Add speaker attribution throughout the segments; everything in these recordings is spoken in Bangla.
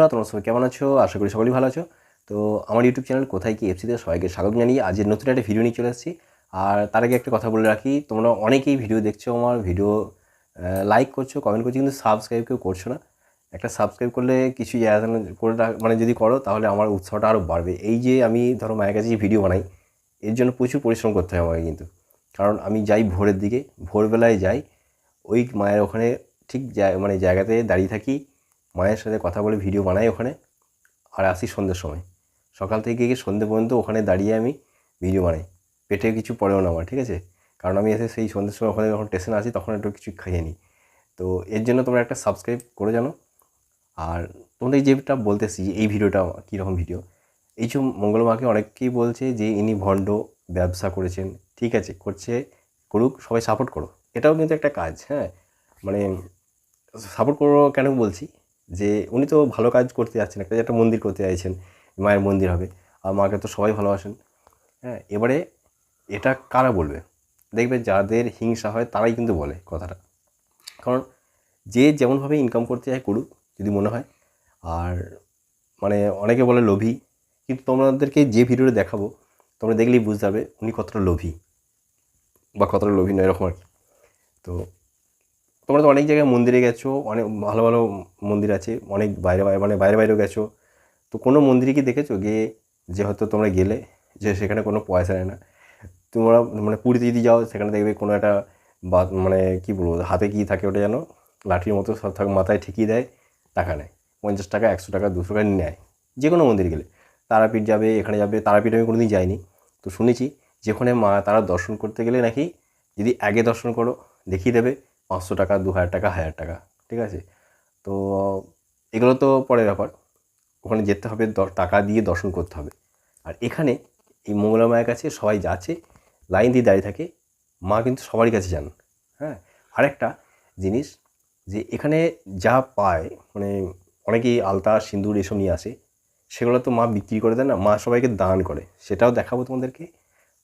Speaker 1: বন্ধুরা, তোমরা সবাই কেমন আছো? আশা করি সকলেই ভালো আছো। তো আমার ইউটিউব চ্যানেল কোথায় কি এফসিতে সবাইকে স্বাগত জানিয়ে আজের নতুন একটা ভিডিও নিয়ে চলে এসেছি আর তার আগে একটা কথা বলে রাখি, তোমরা অনেকেই ভিডিও দেখছ আমার ভিডিও লাইক করছ কমেন্ট করছ, কিন্তু সাবস্ক্রাইব কেউ করছ না। একটা সাবস্ক্রাইব করলে কিছু করে মানে যদি করো, তাহলে আমার উৎসাহটা আরও বাড়বে। এই যে আমি ধরো মায়ের কাছে ভিডিও বানাই, এর জন্য প্রচুর পরিশ্রম করতে হয় আমাকে কিন্তু। কারণ আমি যাই ভোরের দিকে, ভোরবেলায় যাই, ওই মায়ের ওখানে ঠিক মানে জায়গাতে দাঁড়িয়ে থাকি মায়ের সাথে কথা বলে ভিডিও বানাই ওখানে, আর আসি সন্ধ্যের সময়। সকাল থেকে গিয়ে সন্ধ্যে পর্যন্ত ওখানে দাঁড়িয়ে আমি ভিডিও বানাই। পেটে কিছু পড়েও না আমার, ঠিক আছে? কারণ আমি এসে সেই সন্ধ্যের সময় ওখানে যখন স্টেশনে আসি তখন একটু কিছু খাইয়ে নিই। তো এর জন্য তোমরা একটা সাবস্ক্রাইব করে জানো। আর তোমাদের যেটা বলতেছি এই ভিডিওটা কীরকম ভিডিও এই যে মঙ্গলমাকে অনেকেই বলছে যে ইনি ভণ্ড, ব্যবসা করেছেন, ঠিক আছে? করছে, করুক, সবাই সাপোর্ট করো। এটাও কিন্তু একটা কাজ হ্যাঁ? মানে সাপোর্ট করো কেন বলছি? যে উনি তো ভালো কাজ করতে যাচ্ছেন, একটা একটা মন্দির করতে চাইছেন, মায়ের মন্দির হবে। আর মাকে তো সবাই ভালোবাসেন। হ্যাঁ এবারে এটা কারা বলবে? দেখবে যাদের হিংসা হয় তারাই কিন্তু বলে কথাটা। কারণ যে যেমনভাবে ইনকাম করতে চায় করুক, যদি মনে হয়। আর মানে অনেকে বলে লোভী, কিন্তু তোমাদেরকে যে ভিডিওটা দেখাবো, তোমরা দেখলেই বুঝতে পারবে উনি কতটা লোভী। বা কতটা লোভী নয়, এরকম আর কি। তো তোমরা তো অনেক জায়গায় মন্দিরে গেছো, অনেক ভালো ভালো মন্দির আছে, অনেক বাইরে বাইরে মানে বাইরে বাইরেও গেছো। তো কোনো মন্দিরে কি দেখেছ গিয়ে যে হয়তো তোমরা গেলে, যে সেখানে কোনো পয়সা নেয় না? তোমরা মানে পুরীতে যদি যাও, সেখানে দেখবে কোনো একটা বা মানে কী বলব, হাতে কী থাকে ওটা যেন? লাঠির মতো সব থাকে, মাথায় ঠেকিয়ে দেয়, টাকা নেয়। পঞ্চাশ টাকা, একশো টাকা, দুশো টাকা নেয়। যে কোনো মন্দির গেলে। তারাপীঠ যাবে, এখানে যাবে, তারাপীঠ আমি কোনোদিন যাইনি। তো শুনেছি যেখানে মা, তারা দর্শন করতে গেলে নাকি যদি আগে দর্শন করো, দেখিয়ে দেবে। পাঁচশো টাকা, দু হাজার টাকা হাজার টাকা, ঠিক আছে? তো এগুলো তো পরের ব্যাপার। ওখানে যেতে হবে টাকা দিয়ে দর্শন করতে হবে। আর এখানে এই মঙ্গলা মায়ের কাছে সবাই যাচ্ছে, লাইন দিয়ে দাঁড়িয়ে থাকে, মা কিন্তু সবারই কাছে যান। হ্যাঁ? আরেকটা জিনিস যে এখানে যা পায় মানে অনেকেই আলতা, সিঁদুর এসব নিয়ে আসে, সেগুলো তো মা বিক্রি করে দেয় না, মা সবাইকে দান করে। সেটাও দেখাবো তোমাদেরকে।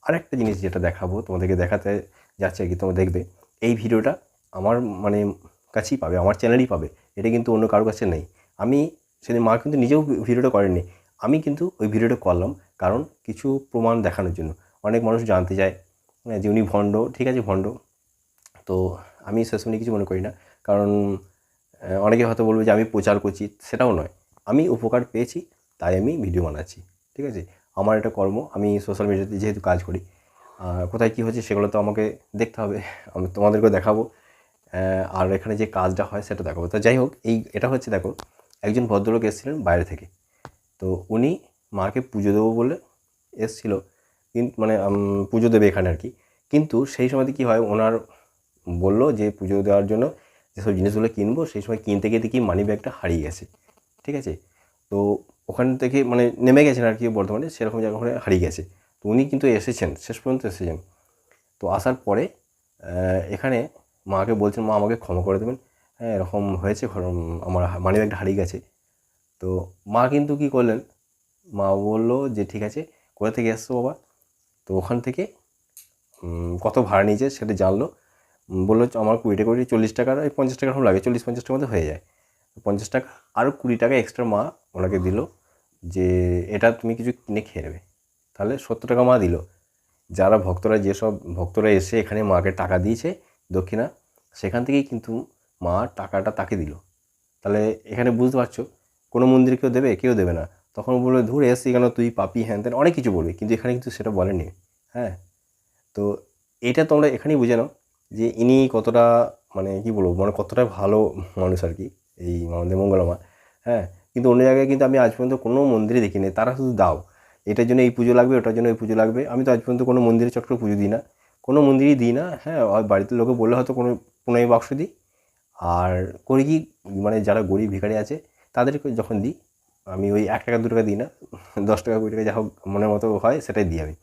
Speaker 1: আরেকটা জিনিস যেটা দেখাবো, তোমাদেরকে দেখাতে যাচ্ছে আর কি, তোমরা দেখবে। এই ভিডিওটা আমার মানে কাছেই পাবে আমার চ্যানেলই পাবে এটা কিন্তু অন্য কারোর কাছে নেই। আমি সেদিন মা কিন্তু নিজেও ভিডিওটা করেননি আমি কিন্তু ওই ভিডিওটা করলাম কারণ কিছু প্রমাণ দেখানোর জন্য। অনেক মানুষ জানতে চায় হ্যাঁ, যে উনি ভণ্ড ঠিক আছে ভণ্ড তো আমি সেসব নিয়ে কিছু মনে করি না কারণ অনেকে হয়তো বলবে যে আমি প্রচার করছি সেটাও নয়। আমি উপকার পেয়েছি তাই আমি ভিডিও বানাচ্ছি ঠিক আছে? আমার এটা কর্ম আমি সোশ্যাল মিডিয়াতে যেহেতু কাজ করি কোথায় কী হচ্ছে সেগুলো তো আমাকে দেখতে হবে আমি তোমাদেরকেও দেখাবো। আর এখানে যে কাজটা হয় সেটা দেখাবো। তো যাই হোক, এই এটা হচ্ছে দেখো, একজন ভদ্রলোক এসেছিলেন বাইরে থেকে। তো উনি মাকে পুজো দেবো বলে এসছিল কিন্তু মানে পুজো দেবে এখানে আর কি। কিন্তু সেই সময়তে কী হয়, ওনার বলল যে পুজো দেওয়ার জন্য যেসব জিনিসগুলো কিনবো, সেই সময় কিনতে গিয়ে দেখি মানি ব্যাগটা হারিয়ে গেছে। ঠিক আছে? তো ওখান থেকে মানে নেমে গেছেন আর কি বর্ধমানে সেরকম জায়গা ওখানে হারিয়ে গেছে। তো উনি কিন্তু এসেছেন, শেষ পর্যন্ত এসেছেন। তো আসার পরে এখানে মাকে বলছেন, মা, আমাকে ক্ষমা করে দেবেন। হ্যাঁ এরকম হয়েছে আমার মানি ব্যাগটা হারিয়ে গেছে। তো মা কিন্তু কি করলেন? মা বলল যে, ঠিক আছে, কোথা থেকে এসছো বাবা? তো ওখান থেকে কত ভাড়া নিয়েছে সেটা জানলো। বলল আমার কুড়ি টাকা করে চল্লিশ টাকার ওই পঞ্চাশ টাকা লাগে, চল্লিশ পঞ্চাশ টাকার মধ্যে হয়ে যায়। পঞ্চাশ টাকা আরও কুড়ি টাকা এক্সট্রা মা ওনাকে দিল যে, এটা তুমি কিছু কিনে খেয়ে নেবে। তাহলে সত্তর টাকা মা দিল। যারা ভক্তরা, যেসব ভক্তরা এসে এখানে মাকে টাকা দিয়েছে দক্ষিণা, সেখান থেকেই কিন্তু মা টাকাটা তাকে দিল। তাহলে এখানে বুঝতে পারছ, কোনো মন্দির কেউ দেবে কেউ দেবে না। তখন বলবে ধুর এসছি কেন তুই, পাপি, হ্যান ত্যান, অনেক কিছু বলবে, কিন্তু এখানে কিন্তু সেটা বলেনি। হ্যাঁ? তো এটা তোমরা এখানেই বুঝে নাও যে ইনি কতটা মানে কি বলব মানে কতটা ভালো মানুষ আর কি, এই আমাদের মঙ্গলমা। হ্যাঁ? কিন্তু অন্য জায়গায় কিন্তু আমি আজ পর্যন্ত কোনো মন্দিরে দেখিনি। তারা শুধু দাও। এটার জন্য এই পুজো লাগবে, ওটার জন্য এই পুজো লাগবে। আমি তো আজ পর্যন্ত কোনো মন্দিরে চট করে পুজো দিই না। কোনো মন্দিরই দিই না হ্যাঁ বাড়িতে লোকে বললে হয়তো কোনো পুনরায় বাক্স দিই। আর করি কি মানে যারা গরিব ভিখারি আছে, তাদেরকে যখন দিই, আমি ওই এক টাকা, দু টাকা দিই না, দশ টাকা, কুড়ি টাকা যা হোক মনের মতো হয় সেটাই দিই আমি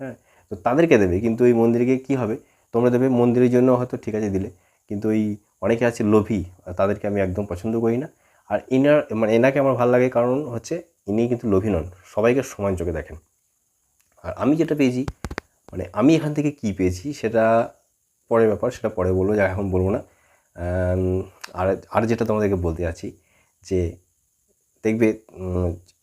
Speaker 1: হ্যাঁ। তো তাদেরকে দেবে, কিন্তু ওই মন্দিরকে কী হবে, তোমরা দেবে মন্দিরের জন্য হয়তো ঠিক আছে দিলে, কিন্তু ওই অনেকে আছে লোভী তাদেরকে আমি একদম পছন্দ করি না। আর ইনার মানে এনাকে আমার ভালো লাগে কারণ হচ্ছে, ইনি কিন্তু লোভী নন, সবাইকে সমান চোখে দেখেন। আর আমি যেটা পেয়েছি মানে আমি এখান থেকে কী পেয়েছি সেটা পরের ব্যাপার, সেটা পরে বলব, যা এখন বলব না। আর আর যেটা তোমাদেরকে বলতে যাচ্ছি যে দেখবে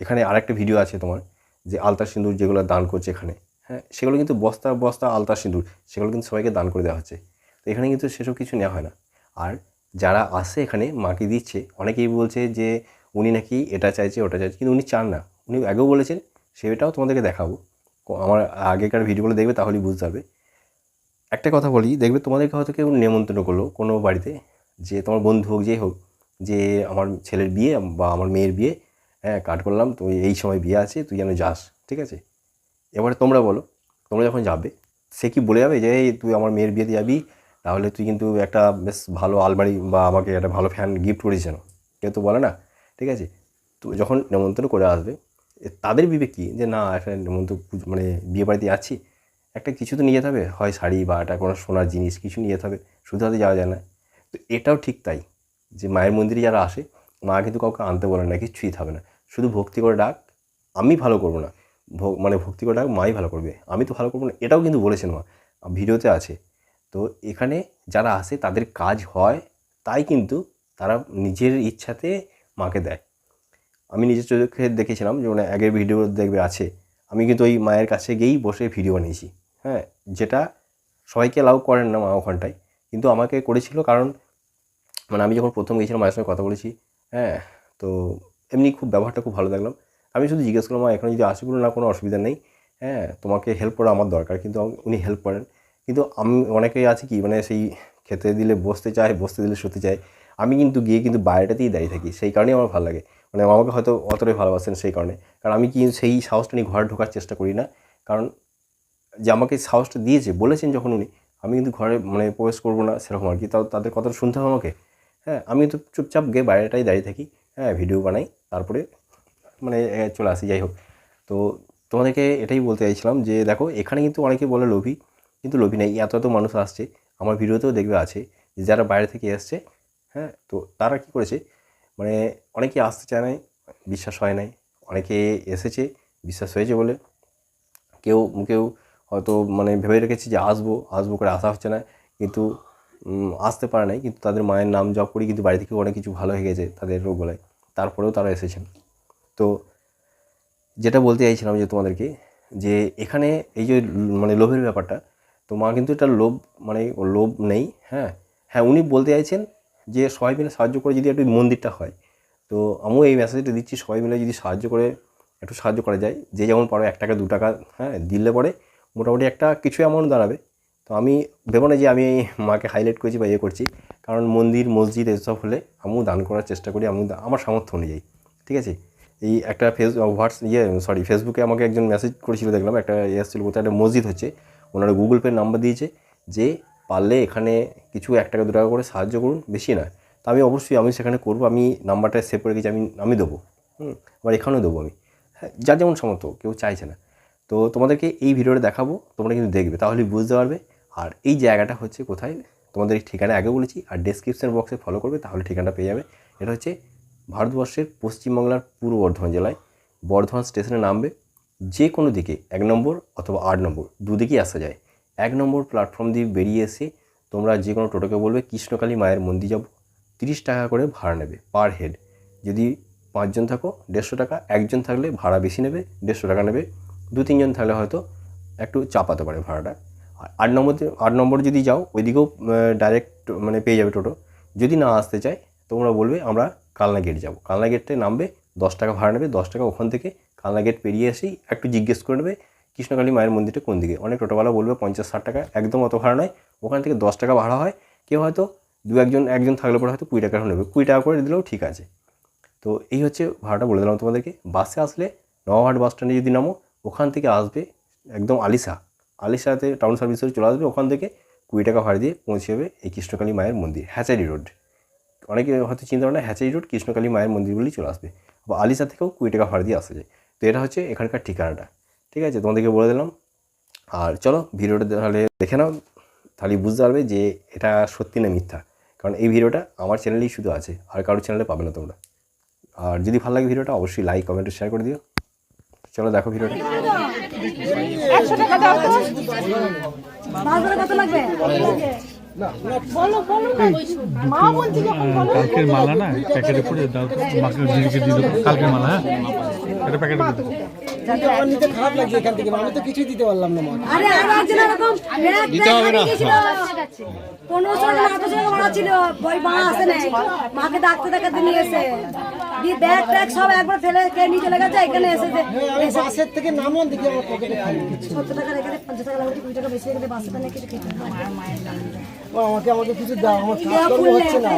Speaker 1: এখানে আরেকটা ভিডিও আছে তোমার, যে আলতা সিঁদুর যেগুলো দান করছে এখানে হ্যাঁ সেগুলো কিন্তু বস্তা বস্তা আলতা সিঁদুর, সেগুলো কিন্তু সবাইকে দান করে দেওয়া হচ্ছে। তো এখানে কিন্তু সেসব কিছু নেওয়া হয় না। আর যারা আসে এখানে, মাকে দিচ্ছে, অনেকেই বলছে যে উনি নাকি এটা চাইছে, ওটা চাইছে, কিন্তু উনি চান না। উনি আগেও বলেছেন, সেটাও তোমাদেরকে দেখাবো। আমার আগেকার ভিডিওগুলো দেখবে তাহলেই বুঝতে পারবে। একটা কথা বলি, দেখবে তোমাদেরকে হয়তো কেউ নেমন্তন্ন করল কোনো বাড়িতে, যে তোমার বন্ধু হোক যেই হোক, যে আমার ছেলের বিয়ে বা আমার মেয়ের বিয়ে হ্যাঁ কাট করলাম তো এই সময় বিয়ে আছে, তুই যেন যাস, ঠিক আছে? এবারে তোমরা বলো, তোমরা যখন যাবে, সে কি বলে যাবে যে তুই আমার মেয়ের বিয়েতে যাবি, তাহলে তুই কিন্তু একটা বেশ ভালো আলমারি বা আমাকে একটা ভালো ফ্যান গিফট করিস যেন। কেউ তো বলে না, ঠিক আছে? তো যখন নেমন্তন্ন করে আসবে তাদের বিবেক কী যে না, একটা পুজো- মানে বিয়ে বাড়িতে যাচ্ছি, একটা কিছু তো নিয়ে যেতে হবে, হয় শাড়ি বা একটা কোনো সোনার জিনিস কিছু নিয়ে যেতে হবে, শুধু হাতে যাওয়া যায় না। তো এটাও ঠিক তাই, যে মায়ের মন্দিরে যারা আসে, মা কিন্তু কাউকে আনতে বলে না কিছুই থাকবে না। শুধু ভক্তি করে ডাক, আমি ভালো করব না। মানে ভক্তি করে ডাক, মাই ভালো করবে, আমি তো ভালো করব না, এটাও কিন্তু বলেছেন মা, ভিডিওতে আছে। তো এখানে যারা আসে, তাদের কাজ হয়, তাই কিন্তু তারা নিজের ইচ্ছাতে মাকে দেয়। আমি নিজের চোখে দেখেছিলাম যে মানে আগের ভিডিও দেখবে আছে। আমি কিন্তু ওই মায়ের কাছে গিয়েই বসে ভিডিও বানিয়েছি। হ্যাঁ যেটা সবাইকে অ্যালাউ করেন না মা ওখানটায়। কিন্তু আমাকে করেছিল কারণ মানে আমি যখন প্রথম গিয়েছিলাম মায়ের সঙ্গে কথা বলেছি হ্যাঁ তো এমনি খুব ব্যবহারটা খুব ভালো দেখলাম আমি শুধু জিজ্ঞেস করলাম, মা, এখানে যদি আসে বলো না, কোনো অসুবিধা নেই। হ্যাঁ তোমাকে হেল্প করা আমার দরকার। কিন্তু উনি হেল্প করেন। কিন্তু আমি অনেকেই আছে কি মানে সেই খেতে দিলে বসতে চায়, বসতে দিলে শুতে চায়। আমি কিন্তু গিয়ে কিন্তু বাইরেটাতেই দাঁড়িয়ে থাকি, সেই কারণেই আমার ভালো লাগে। মানে আমাকে হয়তো অতটাই ভালোবাসেন সেই কারণে। কারণ আমি কি সেই সাহসটা নিয়ে ঘরে ঢোকার চেষ্টা করি না। কারণ যে আমাকে সাহসটা দিয়েছে, বলেছেন যখন উনি, আমি কিন্তু ঘরে মানে প্রবেশ করব না, সেরকম আর কি। তাও তাদের কথাটা শুনতে হবে আমাকে। হ্যাঁ আমি তো চুপচাপ গিয়ে বাইরেটাই দাঁড়িয়ে থাকি। হ্যাঁ ভিডিও বানাই, তারপরে মানে চলে আসি, যাই হোক। তো তোমাদেরকে এটাই বলতে চাইছিলাম যে, দেখো, এখানে কিন্তু অনেকে বলে লোভী, কিন্তু লোভী নেই। এত এত মানুষ আসছে, আমার ভিডিওতেও দেখবে আছে। যারা বাইরে থেকে এসছে হ্যাঁ তো তারা কি করেছে? মানে অনেকে আসতে চায় নাই, বিশ্বাস হয় নাই। অনেকে এসেছে, বিশ্বাস হয়েছে বলে। কেউ কেউ হয়তো মানে ভেবে রেখেছে যে আসব আসব করে আসা হচ্ছে না। কিন্তু আসতে পারে নাই। কিন্তু তাদের মায়ের নাম জপ করি কিন্তু বাড়ি থেকে অনেক কিছু ভালো হয়ে গেছে তাদের রোগ বলায় তারপরেও তারা এসেছেন। তো যেটা বলতে চাইছিলাম যে তোমাদেরকে, যে এখানে এই যে মানে লোভের ব্যাপারটা তো মা কিন্তু এটা লোভ মানে লোভ নেই হ্যাঁ। হ্যাঁ উনি বলতে চাইছেন যে সবাই মিলে সাহায্য করে যদি একটু মন্দিরটা হয়। তো আমিও এই মেসেজটা দিচ্ছি, সবাই মিলে যদি সাহায্য করে, একটু সাহায্য করা যায়। যে যেমন পারো এক টাকা, দু টাকা হ্যাঁ দিলে পরে মোটামুটি একটা কিছু অ্যামাউন্ট দাঁড়াবে। তো আমি ভেবো না যে আমি এই মাকে হাইলাইট করছি বা ইয়ে করছি। কারণ মন্দির, মসজিদ এসব হলে আমিও দান করার চেষ্টা করি আমি আমার সামর্থ্য অনুযায়ী। ঠিক আছে? এই একটা ফেস হোয়াটস ইয়ে সরি ফেসবুকে আমাকে একজন মেসেজ করেছিল, দেখলাম, একটা ইয়ে এসেছিল, কোথায় একটা মসজিদ হচ্ছে। ওনারা গুগল পে নাম্বার দিয়েছে যে পারলে এখানে কিছু এক টাকা, দু টাকা করে সাহায্য করুন, বেশি না তো আমি অবশ্যই, আমি সেখানে করব, আমি নাম্বারটা সেভ করে গেছি আমি আমি দেবো। হুম, আবার এখানেও দেবো আমি। হ্যাঁ যার যেমন সামর্থ্য, কেউ চাইছে না। তো তোমাদেরকে এই ভিডিওটা দেখাবো, তোমরা কিন্তু দেখবে তাহলে বুঝতে পারবে। আর এই জায়গাটা হচ্ছে কোথায়, তোমাদের ঠিকানা আগে বলেছি, আর ডেসক্রিপশন বক্সে ফলো করবে, তাহলে ঠিকানাটা পেয়ে যাবে। এটা হচ্ছে ভারতবর্ষের পশ্চিমবাংলার পূর্ব বর্ধমান জেলায়, বর্ধমান স্টেশনে নামবে। যে কোনো দিকে এক নম্বর অথবা আট নম্বর, দুদিকেই আসা যায়। এক নম্বর প্ল্যাটফর্ম দিয়ে বেরিয়ে এসে তোমরা যে কোনো টোটোকে বলবে, কৃষ্ণকালী মায়ের মন্দির যাব। তিরিশ টাকা করে ভাড়া নেবে পার হেড যদি পাঁচজন থাকো, দেড়শো টাকা। একজন থাকলে ভাড়া বেশি নেবে, দেড়শো টাকা নেবে। দু, তিনজন থাকলে হয়তো একটু চাপাতে পারে ভাড়াটা। আর আট নম্বর আট নম্বর যদি যাও, ওইদিকেও ডাইরেক্ট মানে পেয়ে যাবে টোটো। যদি না আসতে চায়, তোমরা বলবে, আমরা কালনা গেট যাব। কালনা গেটে নামবে, দশ টাকা ভাড়া নেবে, দশ টাকা ওখান থেকে কালনা গেট পেরিয়ে এসেই একটু জিজ্ঞেস করে নেবে কৃষ্ণকালী মায়ের মন্দিরটা কোন দিকে? অনেক টোটোওয়ালা বলবে পঞ্চাশ ষাট টাকা, একদম অত ভাড়া নয়। ওখান থেকে দশ টাকা ভাড়া হয়। কেউ হয়তো দু একজন একজন থাকলে পরে হয়তো কুড়ি টাকা নেবে। কুড়ি টাকা করে দিলেও ঠিক আছে। তো এই হচ্ছে ভাড়াটা বলে দিলাম তোমাদেরকে। বাসে আসলে নওয়াহাট বাস স্ট্যান্ডে যদি নামো, ওখান থেকে আসবে একদম আলিশা। আলিশাতে টাউন সার্ভিসে চলে আসবে, ওখান থেকে কুড়ি টাকা ভাড়া দিয়ে পৌঁছে যাবে এই কৃষ্ণকালী মায়ের মন্দির, হ্যাচারি রোড। অনেকে হয়তো চিন্তা করে না হ্যাচারি রোড কৃষ্ণকালী মায়ের মন্দির বলেই চলে আসবে। বা আলিশা থেকেও কুড়ি টাকা ভাড়া দিয়ে আসা যায়। তো এটা হচ্ছে এখানকার ঠিকানাটা। ঠিক আছে? তোমাদেরকে বলে দিলাম। আর চলো, ভিডিওটা তাহলে দেখে নাও। তাহলে বুঝতে পারবে যে এটা সত্যি না মিথ্যা। কারণ এই ভিডিওটা আমার চ্যানেলেই শুধু আছে, আর কারোর চ্যানেলে পাবে না তোমরা। আর যদি ভালো লাগে ভিডিওটা, অবশ্যই লাইক কমেন্ট শেয়ার করে দিও। চলো, দেখো ভিডিওটা।
Speaker 2: লাগবে? কালকের মালা না প্যাকেটে করে দাও মাকে দিদিকে দিয়ে দেবো কালকের মালা হ্যাঁ এটা প্যাকেটে
Speaker 3: খারাপ লাগছে এখান থেকে আমি তো কিছুই দিতে পারলাম না মা
Speaker 4: আরে দিতে হবে না ছিল আসে নাই মাকে ডাক্তার দেখাতে নিয়ে এসে দিয়ে ব্যাগ ট্যাগ সব একবার ফেলে কে নিয়ে চলে গেছে এখানে এসেছে
Speaker 3: বাসের থেকে দেখি আমার পকেটে
Speaker 4: সত্তর টাকা রেখে পঞ্চাশ টাকা লাগবে কুড়ি টাকা বেশি রেখে বাসে কিছু খেতে
Speaker 3: ও, আমাকে আমাকে কিছু দাও আমার কাজকর্ম হচ্ছে না।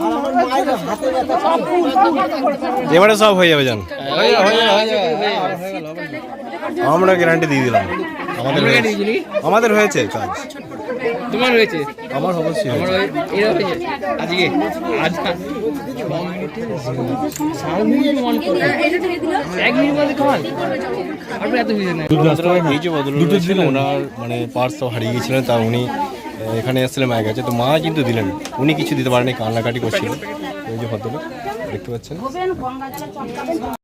Speaker 3: আর আমার মায়ের হাতে ব্যথা
Speaker 1: এবারে সব হয়ে যাবে জান। আমরা গ্যারান্টি দিয়ে দিলাম। আমাদের আমাদের হয়েছে কাজ
Speaker 5: তোমার হয়েছে?
Speaker 1: আমার অবশ্যই হয়েছে।
Speaker 5: এরা হয়েছে? আজকে? আজ এক মিনিট মধ্যে খাওয়ান। তারপরে এত ভিজে না
Speaker 1: এই যে বদলুল ছিল ওনার মানে পার্স সব হারিয়ে গিয়েছিলেন। তা উনি এখানে এসেছিলেন মায়ের কাছে। তো মা কিন্তু দিলেন। উনি কিছু দিতে পারেনি কান্নাকাটি করছিল। এই যে ভদ্রলোক দেখতে পাচ্ছেন?